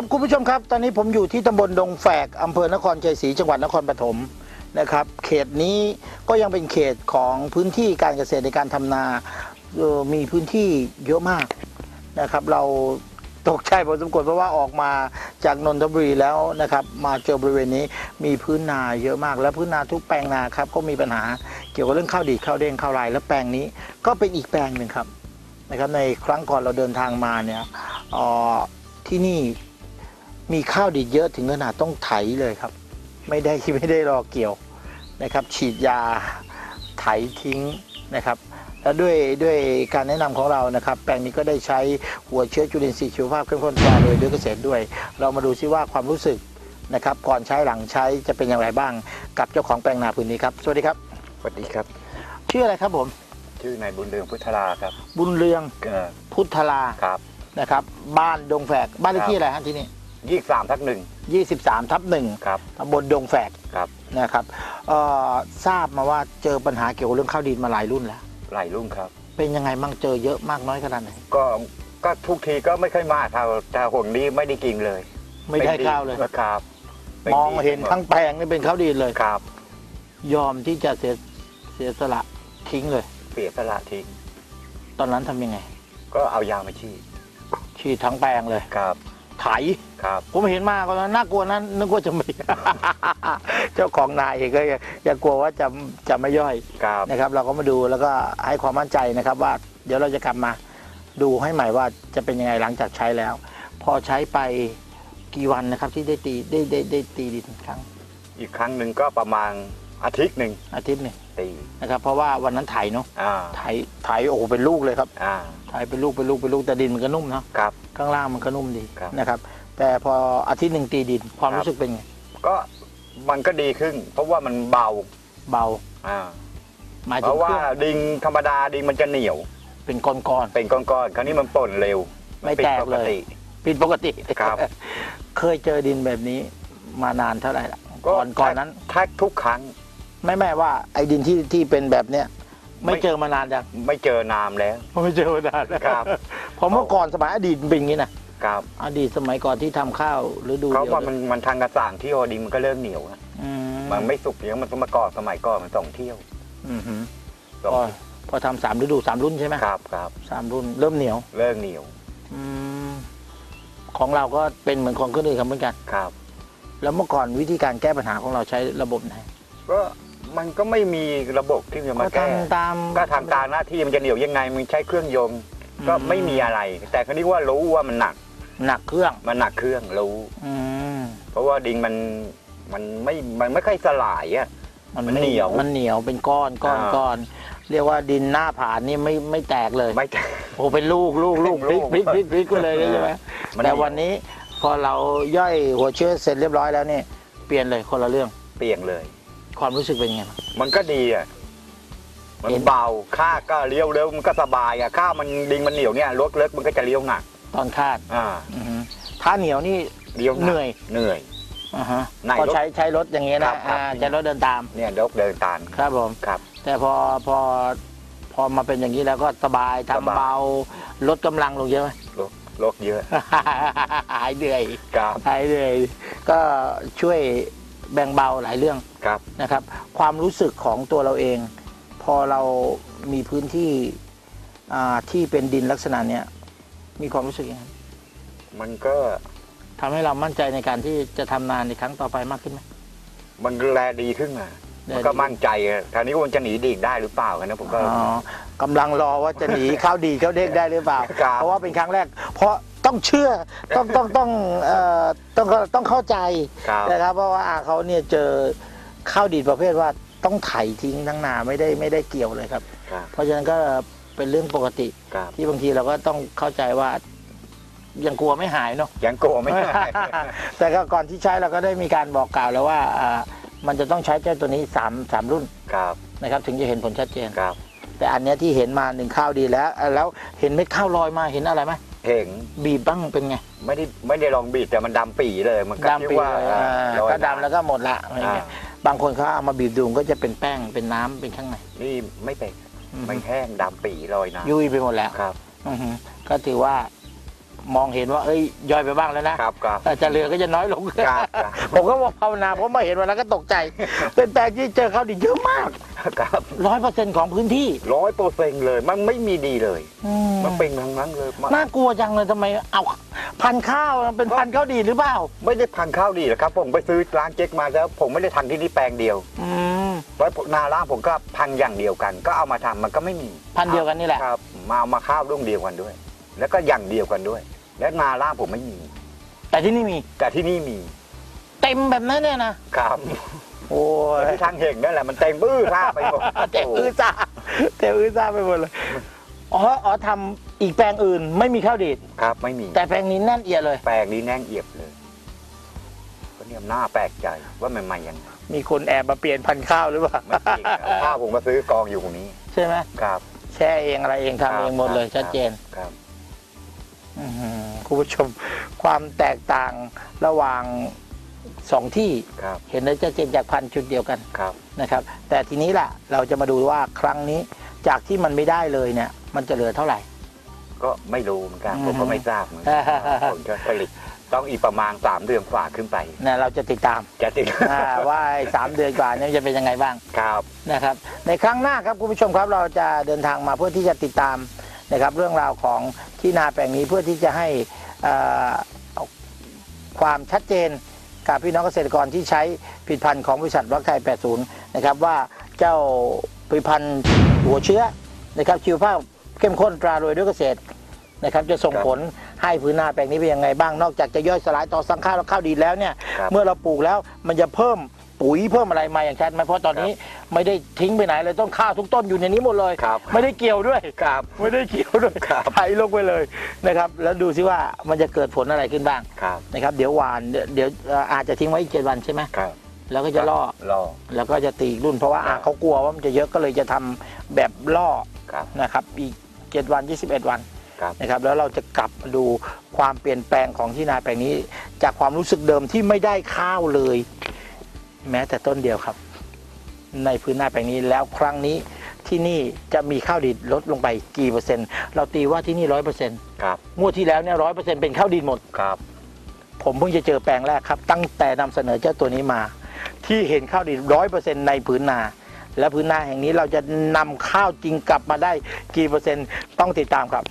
ครับคุณผู้ชมครับ ตอนนี้ผมอยู่ที่ตำบลดงแฝกอำเภอนครชัยศรีจังหวัดนครปฐมนะครับ เขตนี้ก็ยังเป็นเขตของพื้นที่การเกษตรในการทำนาเออมีพื้นที่เยอะมากนะครับ เราตกใจพอสมควรเพราะว่าออกมาจากนนทบุรีแล้วนะครับ มาเจอบริเวณนี้มีพื้นนาเยอะมาก และพื้นนาทุกแปลงนาครับก็มีปัญหาเกี่ยวกับเรื่องข้าวดีข้าวเด้งข้าวไรและแปลงนี้ก็เป็นอีกแปลงหนึ่งครับนะครับในครั้งก่อนเราเดินทางมาเนี่ยออที่นี่ มีข้าวดีดเยอะถึงขนาดต้องไถเลยครับ ไม่ได้ไม่ได้รอเกี่ยวนะครับ ฉีดยาไถทิ้งนะครับแล้วด้วยด้วยการแนะนำของเรานะครับ แปลงนี้ก็ได้ใช้หัวเชื้อจุลินทรีย์ชีวภาพเข้มข้นตราโดยด้วยเกษตรด้วย เรามาดูซิว่าความรู้สึกนะครับ ก่อนใช้หลังใช้จะเป็นอย่างไรบ้างกับเจ้าของแปลงนาพื้นนี้ครับ สวัสดีครับสวัสดีครับ ชื่ออะไรครับผม ชื่อนายบุญเรืองพุทธราครับ บุญเรืองเอ่อพุทธลาครับนะครับ บ้านดงแฝกบ้านเลขที่อะไรฮะที่นี่ ยี่สามทักหนึ่ง23 ทับหนึ่งครับ ตำบลดงแฝกครับ นะครับเอ่อทราบมาว่าเจอปัญหาเกี่ยวกับเรื่องข้าวดินมาหลายรุ่นแล้วไหลรุ่งครับ เป็นยังไงมั่งเจอเยอะมากน้อยขนาดไหน ก็ก็ทุกทีก็ไม่ค่อยมากถ้าถ้าหนนี้ไม่ได้กินเลยไม่ได้ข้าวเลย ครับมองเห็นทั้งแปลงนี่เป็นข้าวดินเลย ครับ ยอมที่จะเสียเสียสละทิ้งเลย เปียกสละทิ้งตอนนั้นทำยังไง ก็เอายามาฉีดฉีดทั้งแปลงเลย ครับ ไถ ครับผมเห็นมากตอนนั้นน่ากลัวนั้นนึกว่าจะไม่เจ้าของนาเองก็ยังยังกลัวว่าจะจะไม่ย่อยครับนะครับ เราก็มาดูแล้วก็ให้ความมั่นใจนะครับ ว่าเดี๋ยวเราจะกลับมาดูให้ใหม่ว่าจะเป็นยังไงหลังจากใช้แล้ว พอใช้ไปกี่วันนะครับที่ได้ตีได้ได้ได้ตีดินครั้ง อีกครั้งหนึ่งก็ประมาณ อาทิตย์หนึ่งอาทิตย์หนึ่งตีนะครับเพราะว่าวันนั้นไถเนาะอ่าไถไถโอ้โหเป็นลูกเลยครับอ่า ไถเป็นลูกเป็นลูกเป็นลูกแต่ดินมันก็นุ่มเนาะครับ ข้างล่างมันก็นุ่มดีครับ นะครับ แต่พออาทิตย์หนึ่งตีดินความครับรู้สึกเป็นไงก็มันก็ดีขึ้น เพราะว่ามันเบาเบาอ่าหมายเพถึงราะเคว่ารื่องดินธรรมดาดินมันจะเหนียว เป็นก้อนเป็นก้อนๆคราวนี้มันป่นเร็วไม่แตกเลยนผิดปติๆผิดปกติครับ เคยเจอดินแบบนี้มานานเท่าไหร่ละก่อนก่อนนั้น แท็กทุกครั้ง ไม่แม่ว่าไอ้ดินที่ที่เป็นแบบเนี้ยไม่ไม่เจอมานานยังไม่เจอนามแล้ว ไม่เจอมานานแล้วครับเพราะเมื่อก่อนสมัยอดีตเป็นอย่างนี้นะครับอดีตสมัยก่อนที่ทำข้าวฤดูเขาเดียวว่ามันมันทางกระสางที่โอดินมันก็เริ่มเหนียวอะอืมันไม่สุกอย่างมันต้องมาก่อนสมัยก่อนมันสองเที่ยวอืมฮึสองพอพอทำสามฤดูสามรุ่นใช่ไหมครับครับสามรุ่นเริ่มเหนียว เริ่มเหนียวอืมของเราก็เป็นเหมือนของคนอื่นครับเหมือนกันครับ แล้วเมื่อก่อนวิธีการแก้ปัญหาของเราใช้ระบบไหนก็ มันก็ไม่มีระบบที่จะมาก็แก้ ทำตาม ก็ทำตามหน้าที่มันจะเหนียวยังไงมันใช้เครื่องยนต์ก็ไม่มีอะไร แต่คราวนี้ว่ารู้ว่ามันหนักหนักเครื่อง มันหนักเครื่องรู้ อืมเพราะว่าดินมันมันไม่มันไม่ค่อยสลายอะ มันไม่เหนียวมันเหนียวเป็นก้อนก้อนอ่า ก้อน เรียกว่าดินหน้าผานี่ไม่ไม่แตกเลย ไม่ โอ้เป็นลูกลูกลูกพลิกพลิกพลิกพลิกไปเลยใช่ไหมมันแต่เหยววันนี้พอเราย่อยหัวเชื้อเสร็จเรียบร้อยแล้วเนี่ยเปลี่ยนเลยคนละเรื่อง เปลี่ยนเลย ความรู้สึกเป็นไงบ้างมันก็ดีอะ มันเห็นเบาข้าก็เลี้ยวเร็วมันก็สบายอะข้าวมันดิงมันเหนียวเนี่ยรถเล็กมันก็จะเลี้ยวหนัก ตอนคาดอ่าอือฮึถ้าเหนียวนี่เลี้ยวกเหนื่อยเหนื่อยอ่าฮะไหนก็รถ ใช้ใช้รถอย่างเงี้ยครันะบครับ อ่าใช้รถเดินตามเนี่ยรถเดินตามครับผม ครับ แต่พอพอพอมาเป็นอย่างนี้แล้วก็สบายทำสบาย เบาลดกำลังลงเยอะไหม รถรถเยอะ หายเหนื่อยครับ หายเหนื่อยก็ช่วย แบ่งเบาหลายเรื่องครับ นะครับ ความรู้สึกของตัวเราเอง พอเรามีพื้นที่อ่าที่เป็นดินลักษณะเนี้ยมีความรู้สึกยังไงมันก็ทำให้เรามั่นใจในการที่จะทำนานในครั้งต่อไปมากขึ้นไหม มันแลดีขึ้นมาแลดี มันก็มั่นใจอะคราวนี้มันจะหนีดีดได้หรือเปล่ากันนะผมก็ อ๋อกำลังรอว่าจะหนีเข้าดีเข้าเด้งได้หรือเปล่า ครับ เพราะว่าเป็นครั้งแรก เพราะ ต้องเชื่อต้องต้องต้องเอ่อต้องต้องเข้าใจครับนะครับ เพราะว่าเขาเนี่ยเจอข้าวดีดประเภทว่าต้องไถทิ้งทั้งนาไม่ได้ไม่ได้เกี่ยวเลยครับ ครับเพราะฉะนั้นก็เป็นเรื่องปกติ ครับที่บางทีเราก็ต้องเข้าใจว่ายังกลัวไม่หายเนาะ ยังโกลัวไม่ได้ แต่ก็ก่อนที่ใช้เราก็ได้มีการบอกกล่าวแล้วว่าอ่ามันจะต้องใช้เจ้าตัวนี้สามสามรุ่นครับนะครับถึงจะเห็นผลชัดเจน ครับแต่อันเนี้ยที่เห็นมาหนึ่งข้าวดีแล้วอะแล้วเห็นเม็ดข้าวลอยมาเห็นอะไรไหม เห็นบีบบ้างเป็นไง ไม่ได้ไม่ได้ลองบีดแต่มันดำปีเลยมันก็ดำคิดปีว่าเลยอ่าอ่าลอยก็ดำแล้วก็หมดละอะไรอ่าเงี้ยบางคนเขาเอามาบีบดูก็จะเป็นแป้งเป็นน้ำเป็นข้างใน นี่ไม่เป็นอือฮึมันแห้งดำปีลอยน้ยุ่ยไปหมดแล้วำครับ อือฮึก็ถือว่า มองเห็นว่าเอ้ยย่อยไปบ้างแล้วนะครับครับแต่จะเหลือก็จะน้อยลงครับครับผมก็บอกภาวนาเพราะมาเห็นวันนั้นก็ตกใจ เป็นแปลงที่เจอข้าวดีเยอะมากครับร้อยเปอร์เซ็นต์ของพื้นที่ร้อยเปอร์เซ็นต์เลย มันไม่มีดีเลยอืมมันเป็นทั้งนั้นเลยมันน่ากลัวจังเลยทำไมเอาพันธุ์ข้าวมันเป็นพันธุ์ข้าวดีหรือเปล่าไม่ได้พันธุ์ข้าวดีหรอกครับ ผมไปซื้อร้านเจ๊กมาแล้ว ผมไม่ได้ทำที่นี่แปลงเดียวอืมไว้นาล่างผมก็พันธุ์อย่างเดียวกัน ก็เอามาทำมันก็ไม่มี พันธุ์เดียวกันนี่แหละครับมาเอามาข้าวรุ่งเดียวกันด้วย แล้วก็อย่างเดียวกันด้วย และนาล่างผมไม่มี แต่ที่นี่มีแต่ที่นี่มีเต็มแบบนั้นเนี่ยนะครับโอ้ยที่ทางเห็นนั่นแหละมันเต็มบื้อท่าไปหมดเต็มอื้อซ่าเต็มอื้อซ่าไปหมดเลยอ๋ออ๋อทำอีกแปลงอื่นไม่มีข้าวดีดครับ ไม่มี แต่แปลงนี้แน่นเอียดเลย แปลงนี้แน่งเอียบเลยก็เนี่ยหน้าแปลกใจว่ามันมายังไงมีคนแอบมาเปลี่ยนพันธุ์ข้าวหรือเปล่าไม่จริงเอาข้าวผมมาซื้อกองอยู่ตรงนี้ ใช่ไหมครับ แช่เองอะไรเองทำเองหมดเลยครับชัดเจนครับอื้อหือ คุณผู้ชมความแตกต่างระหว่างสองที่ครับเห็นได้ชัดเจนจากพันธุ์ชุดเดียวกันครับนะครับ แต่ทีนี้ล่ะเราจะมาดูว่าครั้งนี้จากที่มันไม่ได้เลยเนี่ย มันจะเหลือเท่าไหร่ ก็ไม่รู้เหมือนกันอืมผมก็ไม่ทราบเหมือนกัอ่าฮะฮะผลจะผลิตต้องอีกประมาณสามเดือนฝ่าขึ้นไปนะเราจะติดตามจะติดอ่าว่าไอ้สามเดือนกว่าเนี่ยจะเป็นยังไงบ้างครับนะครับ ในครั้งหน้าครับคุณผู้ชมครับเราจะเดินทางมาเพื่อที่จะติดตาม นะครับเรื่องราวของที่นาแปลงนี้เพื่อที่จะให้เอ่อความชัดเจนกับพี่น้องเกษตรกรที่ใช้ผลิตภัณฑ์ของบริษัทวัคไทย 80 นะครับว่าเจ้าผลิตภัณฑ์หัวเชื้อนะครับชีวภาพเข้มข้นตรารวยด้วยเกษตรนะครับจะส่งครับผลให้พื้นนาแปลงนี้เป็นยังไงบ้างนอกจากจะย่อยสลายต่อสังข้าวและข้าวดีแล้วเนี่ยครับเมื่อเราปลูกแล้วมันจะเพิ่ม ปุ๋ยเพิ่มอะไรมาอย่างชัดไหมเพราะตอนนี้ไม่ได้ทิ้งไปไหนเลยต้นข้าวทุกต้นอยู่ในนี้หมดเลย ครับไม่ได้เกี่ยวด้วย ครับไม่ได้เกี่ยวด้วยครับ ไถลงไปเลยนะครับ แล้วดูซิว่ามันจะเกิดผลอะไรขึ้นบ้างครับนะครับ เดี๋ยวหวานเดี๋ยวเดี๋ยวเอ่ออาจจะทิ้งไว้อีกเจ็ดวันใช่ไหมครับแล้วก็จะล่อ รอ แล้วก็จะตีอีกรุ่นเพราะว่าครัอาบเขากลัวว่ามันจะเยอะก็เลยจะทำแบบล่อครับ นะครับ อีกเจ็ดวันยี่สิบเอ็ดวันครับนะครับแล้วเราจะกลับมาดูความเปลี่ยนแปลงของที่นาแปลงนี้ จากความรู้สึกเดิมที่ไม่ได้ข้าวเลย แม้แต่ต้นเดียวครับ ในพื้นนาแปลงนี้แล้วครั้งนี้ที่นี่จะมีข้าวดีดลดลงไปกี่เปอร์เซ็นต์เราตีว่าที่นี่ร้อยเปอร์เซ็นต์ครับงวดที่แล้วเนี่ยร้อยเปอร์เซ็นต์เป็นข้าวดีดหมดครับ ผมเพิ่งจะเจอแปลงแรกครับ ตั้งแต่นำเสนอเจ้าตัวนี้มา ที่เห็นข้าวดีร้อยเปอร์เซ็นต์ในพื้นนา และพื้นนาแห่งนี้เราจะนำข้าวจริงกลับมาได้กี่เปอร์เซ็นต์ต้องติดตามครับ